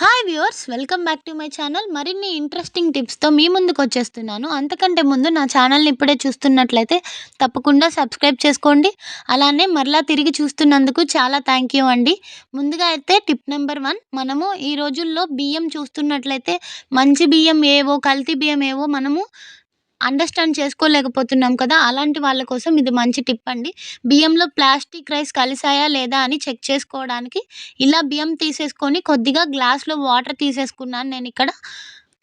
Hi viewers welcome back to my channel మరిన్ని interesting టిప్స్తో మీ ముందుకు వచ్చేస్తున్నాను. అంతకంటే ముందు నా ఛానల్ని ఇప్పుడే చూస్తున్నట్లయితే తప్పకుండా సబ్స్క్రైబ్ చేసుకోండి. అలానే మరలా తిరిగి చూస్తున్నందుకు చాలా థ్యాంక్ యూ అండి. ముందుగా అయితే టిప్ నెంబర్ వన్ మనము ఈ రోజుల్లో బియ్యం చూస్తున్నట్లయితే మంచి బియ్యం ఏవో కల్తీ బియ్యం ఏవో మనము అండర్స్టాండ్ చేసుకోలేకపోతున్నాం కదా అలాంటి వాళ్ళ కోసం ఇది మంచి టిప్ అండి. బియ్యంలో ప్లాస్టిక్ రైస్ కలిసాయా లేదా అని చెక్ చేసుకోవడానికి ఇలా బియ్యం తీసేసుకొని కొద్దిగా గ్లాస్లో వాటర్ తీసేసుకున్నాను నేను ఇక్కడ.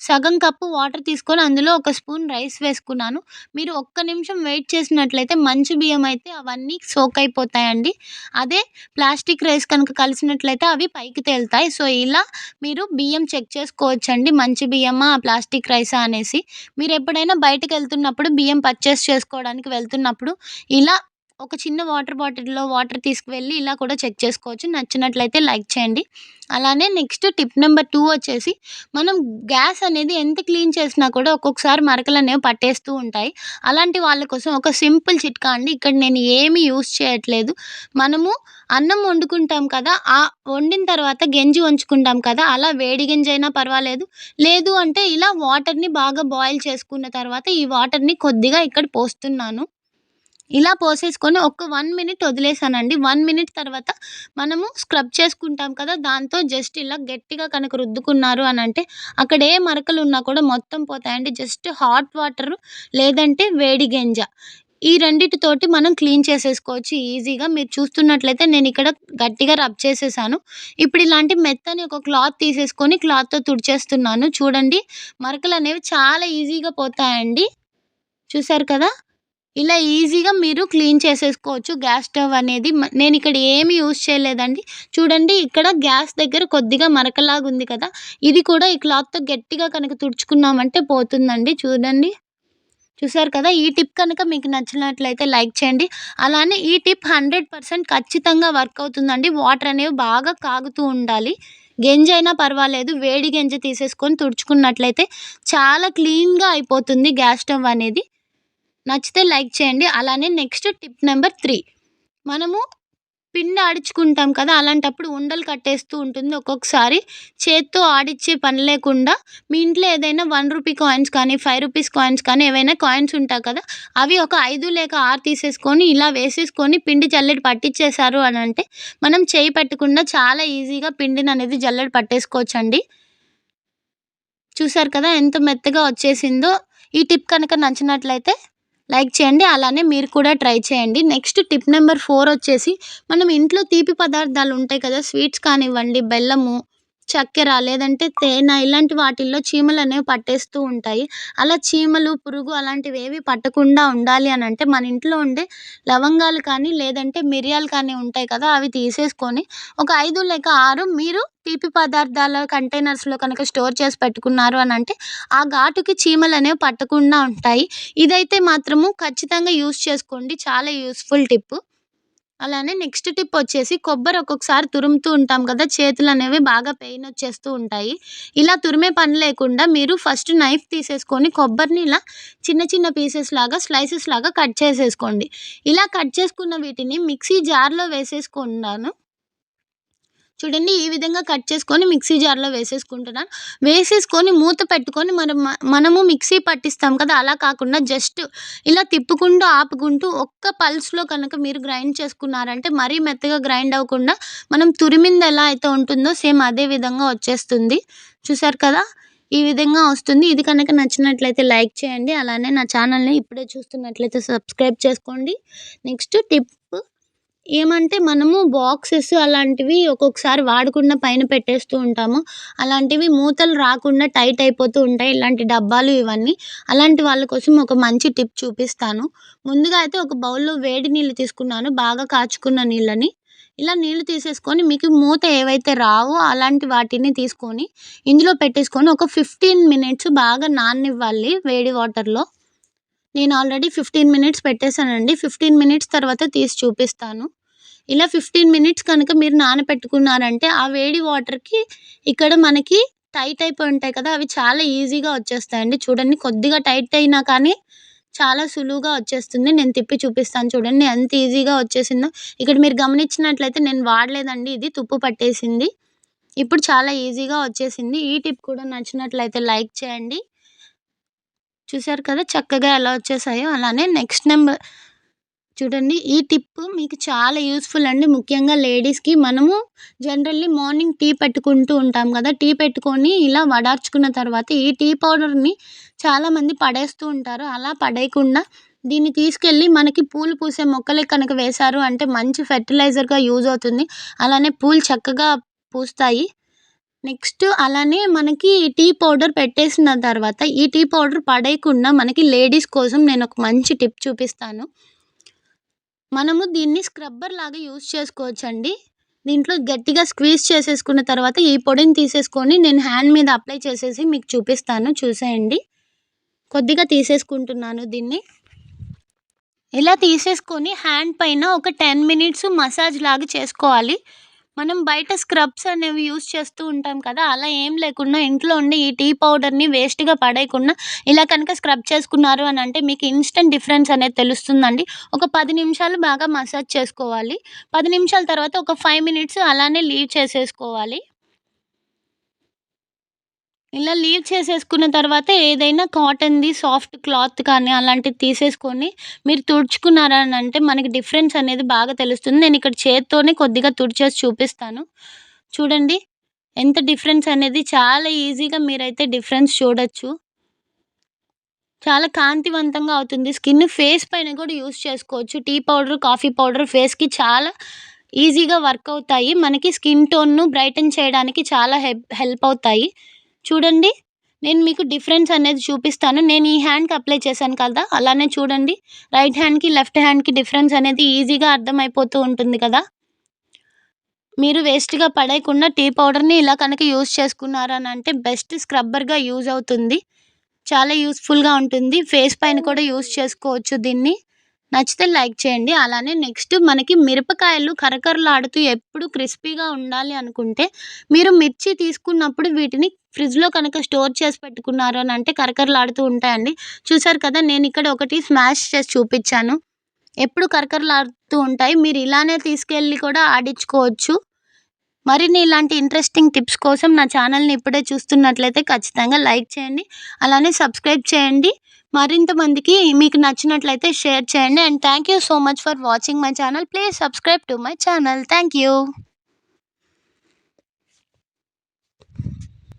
సగం కప్పు వాటర్ తీసుకొని అందులో ఒక స్పూన్ రైస్ వేసుకున్నాను. మీరు ఒక్క నిమిషం వెయిట్ చేసినట్లయితే మంచి బియ్యం అయితే అవన్నీ సోక్ అయిపోతాయండి. అదే ప్లాస్టిక్ రైస్ కనుక కలిసినట్లయితే అవి పైకి తేలుతాయి. సో ఇలా మీరు బియ్యం చెక్ చేసుకోవచ్చండి. మంచి బియ్యమా ప్లాస్టిక్ రైసా అనేసి. మీరు ఎప్పుడైనా బయటకు వెళ్తున్నప్పుడు బియ్యం పర్చేస్ చేసుకోవడానికి వెళ్తున్నప్పుడు ఇలా ఒక చిన్న వాటర్ బాటిల్లో వాటర్ తీసుకువెళ్ళి ఇలా కూడా చెక్ చేసుకోవచ్చు. నచ్చినట్లయితే లైక్ చేయండి. అలానే నెక్స్ట్ టిప్ నెంబర్ టూ వచ్చేసి మనం గ్యాస్ అనేది ఎంత క్లీన్ చేసినా కూడా ఒక్కొక్కసారి మరకలు అనేవి పట్టేస్తూ ఉంటాయి. అలాంటి వాళ్ళ కోసం ఒక సింపుల్ చిట్కా అండి. ఇక్కడ నేను ఏమీ యూస్ చేయట్లేదు. మనము అన్నం వండుకుంటాం కదా ఆ వండిన తర్వాత గెంజి వంచుకుంటాం కదా అలా వేడి గింజ అయినా పర్వాలేదు. లేదు అంటే ఇలా వాటర్ని బాగా బాయిల్ చేసుకున్న తర్వాత ఈ వాటర్ని కొద్దిగా ఇక్కడ పోస్తున్నాను. ఇలా పోసేసుకొని ఒక వన్ మినిట్ వదిలేసానండి. వన్ మినిట్ తర్వాత మనము స్క్రబ్ చేసుకుంటాం కదా దాంతో జస్ట్ ఇలా గట్టిగా కనుక రుద్దుకున్నారు అని అంటే అక్కడ ఏ మరకలు ఉన్నా కూడా మొత్తం పోతాయండి. జస్ట్ హాట్ వాటర్ లేదంటే వేడి గంజ. ఈ రెండిటితోటి మనం క్లీన్ చేసేసుకోవచ్చు ఈజీగా. మీరు చూస్తున్నట్లయితే నేను ఇక్కడ గట్టిగా రబ్ చేసేసాను. ఇప్పుడు ఇలాంటి మెత్తని ఒక క్లాత్ తీసేసుకొని క్లాత్తో తుడిచేస్తున్నాను. చూడండి మరకలు అనేవి చాలా ఈజీగా పోతాయండి. చూసారు కదా? ఇలా ఈజీగా మీరు క్లీన్ చేసేసుకోవచ్చు. గ్యాస్ స్టవ్ అనేది నేను ఇక్కడ ఏమి యూస్ చేయలేదండి. చూడండి ఇక్కడ గ్యాస్ దగ్గర కొద్దిగా మరకలాగా ఉంది కదా. ఇది కూడా ఈ క్లాత్తో గట్టిగా కనుక తుడుచుకున్నామంటే పోతుందండి. చూడండి. చూసారు కదా ఈ టిప్ కనుక మీకు నచ్చినట్లయితే లైక్ చేయండి. అలానే ఈ టిప్ హండ్రెడ్ పర్సెంట్ ఖచ్చితంగా వర్క్ అవుతుందండి. వాటర్ అనేవి బాగా కాగుతూ ఉండాలి. గెంజి అయినా పర్వాలేదు. వేడి గెంజి తీసేసుకొని తుడుచుకున్నట్లయితే చాలా క్లీన్గా అయిపోతుంది గ్యాస్ స్టవ్ అనేది. నచ్చితే లైక్ చేయండి. అలానే నెక్స్ట్ టిప్ నెంబర్ త్రీ. మనము పిండి ఆడించుకుంటాం కదా అలాంటప్పుడు ఉండలు కట్టేస్తూ ఉంటుంది ఒక్కొక్కసారి. చేత్తో ఆడిచ్చే పని లేకుండా మీ ఇంట్లో ఏదైనా వన్ రూపీ కాయిన్స్ కానీ ఫైవ్ రూపీస్ కాయిన్స్ కానీ ఏవైనా కాయిన్స్ ఉంటాయి కదా అవి ఒక ఐదు లేక ఆరు తీసేసుకొని ఇలా వేసేసుకొని పిండి జల్లెడ పట్టించేశారు అని అంటే మనం చేయి పెట్టకుండా చాలా ఈజీగా పిండిని అనేది జల్లెడ పట్టేసుకోవచ్చండి. చూసారు కదా ఎంత మెత్తగా వచ్చేసిందో. ఈ టిప్ కనుక నచ్చినట్లయితే లైక్ చేయండి. అలానే మీరు కూడా ట్రై చేయండి. నెక్స్ట్ టిప్ నెంబర్ ఫోర్ వచ్చేసి మనం ఇంట్లో తీపి పదార్థాలు ఉంటాయి కదా స్వీట్స్ కానివ్వండి బెల్లము చక్కెర లేదంటే తేనె ఇలాంటి వాటిల్లో చీమలు అనేవి పట్టేస్తూ ఉంటాయి. అలా చీమలు పురుగు అలాంటివి ఏవి పట్టకుండా ఉండాలి అని అంటే మన ఇంట్లో ఉండే లవంగాలు కానీ లేదంటే మిరియాలు కానీ ఉంటాయి కదా అవి తీసేసుకొని ఒక ఐదు లేక ఆరు మీరు తీపి పదార్థాల కంటైనర్స్లో కనుక స్టోర్ చేసి పెట్టుకున్నారు అని అంటే ఆ ఘాటుకి చీమలు అనేవి పట్టకుండా ఉంటాయి. ఇదైతే మాత్రము ఖచ్చితంగా యూస్ చేసుకోండి. చాలా యూస్ఫుల్ టిప్పు అలానే నెక్స్ట్ టిప్ వచ్చేసి కొబ్బరి ఒక్కొక్కసారి తురుముతూ ఉంటాం కదా చేతులు అనేవి బాగా పెయిన్ వచ్చేస్తూ ఉంటాయి. ఇలా తురిమే పని లేకుండా మీరు ఫస్ట్ నైఫ్ తీసేసుకొని కొబ్బరిని ఇలా చిన్న చిన్న పీసెస్ లాగా స్లైసెస్ లాగా కట్ చేసేసుకోండి. ఇలా కట్ చేసుకున్న వీటిని మిక్సీ జార్లో వేసేసుకున్నాను చూడండి ఈ విధంగా కట్ చేసుకొని మిక్సీ జార్లో వేసేసుకుంటున్నాను. వేసేసుకొని మూత పెట్టుకొని మనం మనము మిక్సీ పట్టిస్తాం కదా అలా కాకుండా జస్ట్ ఇలా తిప్పుకుంటూ ఆపుకుంటూ ఒక్క పల్స్లో కనుక మీరు గ్రైండ్ చేసుకున్నారంటే మరీ మెత్తగా గ్రైండ్ అవ్వకుండా మనం తురిమింది ఎలా అయితే ఉంటుందో సేమ్ అదే విధంగా వచ్చేస్తుంది. చూసారు కదా ఈ విధంగా వస్తుంది. ఇది కనుక నచ్చినట్లయితే లైక్ చేయండి. అలానే నా ఛానల్ని ఇప్పుడే చూస్తున్నట్లయితే సబ్స్క్రైబ్ చేసుకోండి. నెక్స్ట్ టిప్ ఏమంటే మనము బాక్సెస్ అలాంటివి ఒక్కొక్కసారి వాడకుండా పైన పెట్టేస్తూ ఉంటాము. అలాంటివి మూతలు రాకుండా టైట్ అయిపోతూ ఉంటాయి. ఇలాంటి డబ్బాలు ఇవన్నీ. అలాంటి వాళ్ళ కోసం ఒక మంచి టిప్ చూపిస్తాను. ముందుగా అయితే ఒక బౌల్లో వేడి నీళ్ళు తీసుకున్నాను. బాగా కాచుకున్న నీళ్ళని. ఇలా నీళ్ళు తీసేసుకొని మీకు మూత ఏవైతే రావో అలాంటి వాటిని తీసుకొని ఇందులో పెట్టేసుకొని ఒక ఫిఫ్టీన్ మినిట్స్ బాగా నాననివ్వాలి వేడి వాటర్లో. నేను ఆల్రెడీ ఫిఫ్టీన్ మినిట్స్ పెట్టేశానండి. ఫిఫ్టీన్ మినిట్స్ తర్వాత తీసి చూపిస్తాను. ఇలా ఫిఫ్టీన్ మినిట్స్ కనుక మీరు నానబెట్టుకున్నారంటే ఆ వేడి వాటర్కి ఇక్కడ మనకి టైట్ అయిపోయి ఉంటాయి కదా అవి చాలా ఈజీగా వచ్చేస్తాయండి. చూడండి కొద్దిగా టైట్ అయినా కానీ చాలా సులువుగా వచ్చేస్తుంది. నేను తిప్పి చూపిస్తాను చూడండి ఎంత ఈజీగా వచ్చేసిందో. ఇక్కడ మీరు గమనించినట్లయితే నేను వాడలేదండి ఇది తుప్పు పట్టేసింది. ఇప్పుడు చాలా ఈజీగా వచ్చేసింది. ఈ టిప్ కూడా నచ్చినట్లయితే లైక్ చేయండి. చూసారు కదా చక్కగా ఎలా వచ్చేసాయో. అలానే నెక్స్ట్ నెంబర్ చూడండి ఈ టిప్ మీకు చాలా యూస్ఫుల్ అండి. ముఖ్యంగా లేడీస్కి మనము జనరల్లీ మార్నింగ్ టీ పెట్టుకుంటూ ఉంటాం కదా టీ పెట్టుకొని ఇలా వడార్చుకున్న తర్వాత ఈ టీ పౌడర్ని చాలామంది పడేస్తూ ఉంటారు. అలా పడేయకుండా దీన్ని తీసుకెళ్ళి మనకి పూలు పూసే మొక్కలకి కనుక వేశారు అంటే మంచి ఫెర్టిలైజర్గా యూజ్ అవుతుంది. అలానే పూలు చక్కగా పూస్తాయి. నెక్స్ట్ అలానే మనకి టీ పౌడర్ పెట్టేసిన తర్వాత ఈ టీ పౌడర్ పడేయకుండా మనకి లేడీస్ కోసం నేను ఒక మంచి టిప్ చూపిస్తాను. మనము దీన్ని స్క్రబ్బర్ లాగా యూజ్ చేసుకోవచ్చండి. దీంట్లో గట్టిగా స్క్వీజ్ చేసేసుకున్న తర్వాత ఈ పొడిని తీసేసుకొని నేను హ్యాండ్ మీద అప్లై చేసేసి మీకు చూపిస్తాను చూసేయండి. కొద్దిగా తీసేసుకుంటున్నాను దీన్ని. ఇలా తీసేసుకొని హ్యాండ్ పైన ఒక టెన్ మినిట్స్ మసాజ్ లాగా చేసుకోవాలి. మనం బయట స్క్రబ్స్ అనేవి యూస్ చేస్తూ ఉంటాం కదా అలా ఏం లేకుండా ఇంట్లో ఉండి ఈ టీ పౌడర్ని వేస్ట్గా పడేయకుండా ఇలా కనుక స్క్రబ్ చేసుకున్నారు అని అంటే మీకు ఇన్స్టెంట్ డిఫరెన్స్ అనేది తెలుస్తుందండి. ఒక పది నిమిషాలు బాగా మసాజ్ చేసుకోవాలి. పది నిమిషాల తర్వాత ఒక ఫైవ్ మినిట్స్ అలానే లీవ్ చేసేసుకోవాలి. ఇలా లీవ్ చేసేసుకున్న తర్వాత ఏదైనా కాటన్ది సాఫ్ట్ క్లాత్ కానీ అలాంటివి తీసేసుకొని మీరు తుడుచుకున్నారా అని అంటే మనకి డిఫరెన్స్ అనేది బాగా తెలుస్తుంది. నేను ఇక్కడ చేత్తోనే కొద్దిగా తుడిచేసి చూపిస్తాను. చూడండి ఎంత డిఫరెన్స్ అనేది చాలా ఈజీగా మీరైతే డిఫరెన్స్ చూడొచ్చు. చాలా కాంతివంతంగా అవుతుంది. స్కిన్ ఫేస్ పైన కూడా యూస్ చేసుకోవచ్చు. టీ పౌడర్ కాఫీ పౌడర్ ఫేస్కి చాలా ఈజీగా వర్క్ అవుతాయి. మనకి స్కిన్ టోన్ను బ్రైటన్ చేయడానికి చాలా హెల్ప్ హెల్ప్ అవుతాయి. చూడండి నేను మీకు డిఫరెన్స్ అనేది చూపిస్తాను. నేను ఈ హ్యాండ్కి అప్లై చేశాను కదా అలానే చూడండి. రైట్ హ్యాండ్కి లెఫ్ట్ హ్యాండ్కి డిఫరెన్స్ అనేది ఈజీగా అర్థమైపోతూ ఉంటుంది కదా. మీరు వేస్ట్గా పడేయకుండా టీ పౌడర్ని ఇలా కనుక యూజ్ చేసుకున్నారని అని అంటే బెస్ట్ స్క్రబ్బర్గా యూజ్ అవుతుంది. చాలా యూస్ఫుల్గా ఉంటుంది. ఫేస్ పైన కూడా యూజ్ చేసుకోవచ్చు దీన్ని. నచ్చితే లైక్ చేయండి. అలానే నెక్స్ట్ మనకి మిరపకాయలు కరకరలాడుతూ ఎప్పుడు క్రిస్పీగా ఉండాలి అనుకుంటే మీరు మిర్చి తీసుకున్నప్పుడు వీటిని ఫ్రిడ్జ్లో కనుక స్టోర్ చేసి పెట్టుకున్నారు అని అంటే కరకరలాడుతూ ఉంటాయండి. చూసారు కదా నేను ఇక్కడ ఒకటి స్మాష్ చేసి చూపించాను. ఎప్పుడు కరకరలాడుతూ ఉంటాయి. మీరు ఇలానే తీసుకెళ్ళి కూడా ఆడించుకోవచ్చు. మరిన్ని ఇలాంటి ఇంట్రెస్టింగ్ టిప్స్ కోసం నా ఛానల్ని ఇప్పుడే చూస్తున్నట్లయితే ఖచ్చితంగా లైక్ చేయండి. అలానే సబ్స్క్రైబ్ చేయండి. మరింత మందికి మీకు నచ్చినట్లయితే షేర్ చేయండి. And thank you so much for watching my channel. Please subscribe to my channel. Thank you.